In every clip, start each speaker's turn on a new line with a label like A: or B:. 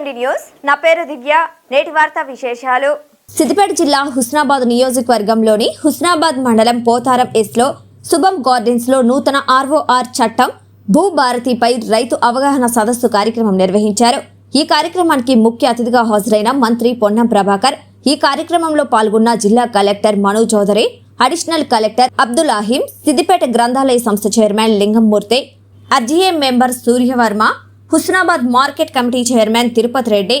A: News. నా పేరు దివ్య. నేటి వార్తా విశేషాలు.
B: సిద్దిపేట జిల్లా హుస్నాబాద్ నియోజకవర్గంలోని హుస్నాబాద్ మండలం పోతారం ఎస్లో శుభం గార్డెన్స్లో నూతన ఆర్ఓఆర్ చట్టం భూభారతిపై రైతు అవగాహన సదస్సు కార్యక్రమం నిర్వహించారు. ఈ కార్యక్రమానికి ముఖ్య అతిథిగా హాజరైన మంత్రి పొన్నం ప్రభాకర్ ఈ కార్యక్రమంలో పాల్గొన్న జిల్లా collector Manu Chaudhary additional collector Abdul Aheem Siddipet గ్రంథాలయ సంస్థ chairman Lingamurthy RGM member Suryavarma Husnabad market committee chairman Tirupati Reddy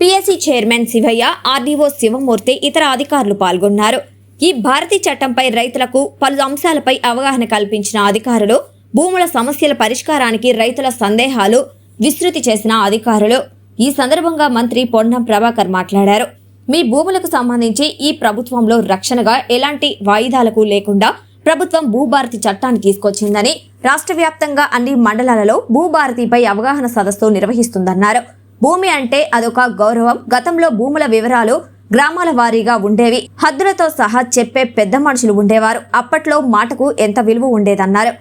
B: PSC chairman Shivayya RDO Shivamurthy ఇతర అధికారులు పాల్గొన్నారు. ఈ భారతీ చట్టంపై రైతులకు పలు అంశాలపై అవగాహన కల్పించిన అధికారులు భూముల సమస్యల పరిష్కారానికి రైతుల సందేహాలు విస్తృతి చేసిన అధికారులు. ఈ సందర్భంగా మంత్రి పొన్నం ప్రభాకర్ మాట్లాడారు. మీ భూములకు సంబంధించి ఈ ప్రభుత్వంలో రక్షణగా ఎలాంటి వాయిదాలకు లేకుండా ప్రభుత్వం భూభారతి చట్టాన్ని తీసుకొచ్చిందని రాష్ట్ర వ్యాప్తంగా అన్ని మండలాలలో భూభారతిపై అవగాహన సదస్సు నిర్వహిస్తుందన్నారు. భూమి అంటే అదొక గౌరవం. గతంలో భూముల వివరాలు గ్రామాల వారీగా ఉండేవి. హద్దులతో సహా చెప్పే పెద్ద మనుషులు ఉండేవారు. అప్పట్లో మాటకు ఎంత విలువ ఉండేదన్నారు.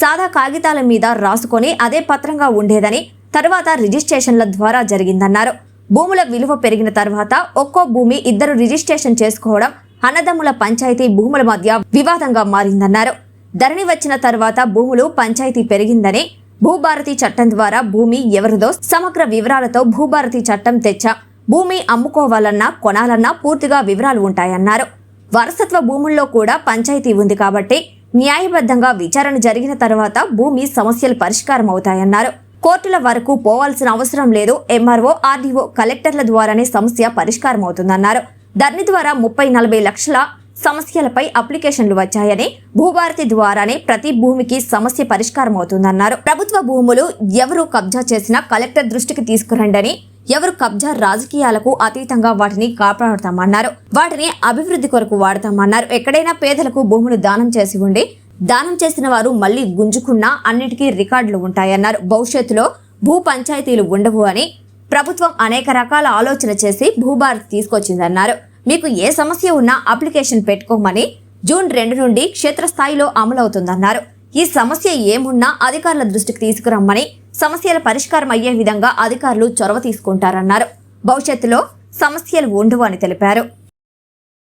B: సాదా కాగితాల మీద రాసుకొని అదే పత్రంగా ఉండేదని తర్వాత రిజిస్ట్రేషన్ల ద్వారా జరిగిందన్నారు. భూముల విలువ పెరిగిన తర్వాత ఒక్కో భూమి ఇద్దరు రిజిస్ట్రేషన్ చేసుకోవడం అన్నదమ్ముల పంచాయతీ భూముల మధ్య వివాదంగా మారిందన్నారు. ధరణి వచ్చిన తర్వాత భూములు పంచాయతీ పెరిగిందని భూభారతి చట్టం ద్వారా భూమి ఎవరిదో సమగ్ర వివరాలతో భూభారతి చట్టం తెచ్చా భూమి అమ్ముకోవాలన్నా కొనాలన్నా పూర్తిగా వివరాలు ఉంటాయన్నారు. వారసత్వ భూముల్లో కూడా పంచాయతీ ఉంది కాబట్టి న్యాయబద్ధంగా విచారణ జరిగిన తర్వాత భూమి సమస్యలు పరిష్కారం అవుతాయన్నారు కోర్టుల వరకు పోవాల్సిన అవసరం లేదు ఎంఆర్ఓ ఆర్డీఓ కలెక్టర్ల ద్వారానే సమస్య పరిష్కారం అవుతుందన్నారు ధరణి ద్వారా ముప్పై నలభై లక్షల సమస్యలపై అప్లికేషన్లు వచ్చాయని భూభారతి ద్వారానే ప్రతి భూమికి సమస్య పరిష్కారం అవుతుందన్నారు. ప్రభుత్వ భూములు ఎవరు కబ్జా చేసినా కలెక్టర్ దృష్టికి తీసుకురండని ఎవరు కబ్జా రాజకీయాలకు అతీతంగా వాటిని కాపాడుతామన్నారు. వాటిని అభివృద్ధి కొరకు వాడతామన్నారు. ఎక్కడైనా పేదలకు భూములు దానం చేసి ఉండి దానం చేసిన వారు మళ్ళీ గుంజుకున్నా అన్నిటికీ రికార్డులు ఉంటాయన్నారు. భవిష్యత్తులో భూ పంచాయతీలు ఉండవు అని ప్రభుత్వం అనేక రకాల ఆలోచన చేసి భూభారతి తీసుకొచ్చిందన్నారు. మీకు ఏ సమస్య ఉన్నా అప్లికేషన్ పెట్టుకోమని జూన్ రెండు నుండి క్షేత్రస్థాయిలో అమలవుతుందన్నారు. ఈ సమస్య ఏమున్నా అధికారుల దృష్టికి తీసుకురమ్మని సమస్యల పరిష్కారం అయ్యే విధంగా అధికారులు చొరవ తీసుకుంటారన్నారు. భవిష్యత్తులో సమస్యలు ఉండవు అని తెలిపారు.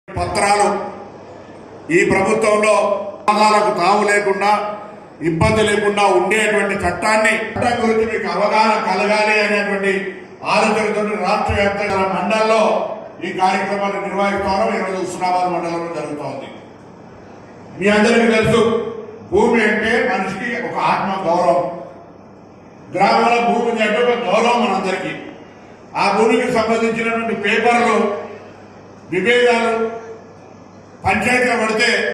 C: పత్రాలు ఈ ప్రభుత్వంలో వివాదాలకు తావు లేకుండా ఇబ్బంది లేకుండా ఉండేటువంటి చట్టాన్ని చట్టం గురించి మీకు అవగాహన కలగాలి అనేటువంటి ఆలోచనతో రాష్ట్ర వ్యాప్తంగా మండల్లో ఈ కార్యక్రమాన్ని నిర్వహిస్తాను ఈరోజు హుస్నాబాద్ మండలంలో జరుగుతోంది. మీ అందరికీ తెలుసు భూమి అంటే మనిషికి ఒక ఆత్మ గౌరవం. గ్రామాల భూమి అంటే ఒక గౌరవం మనందరికీ. ఆ భూమికి సంబంధించినటువంటి పేపర్లు విభేదాలు పంచాయతీలో పడితే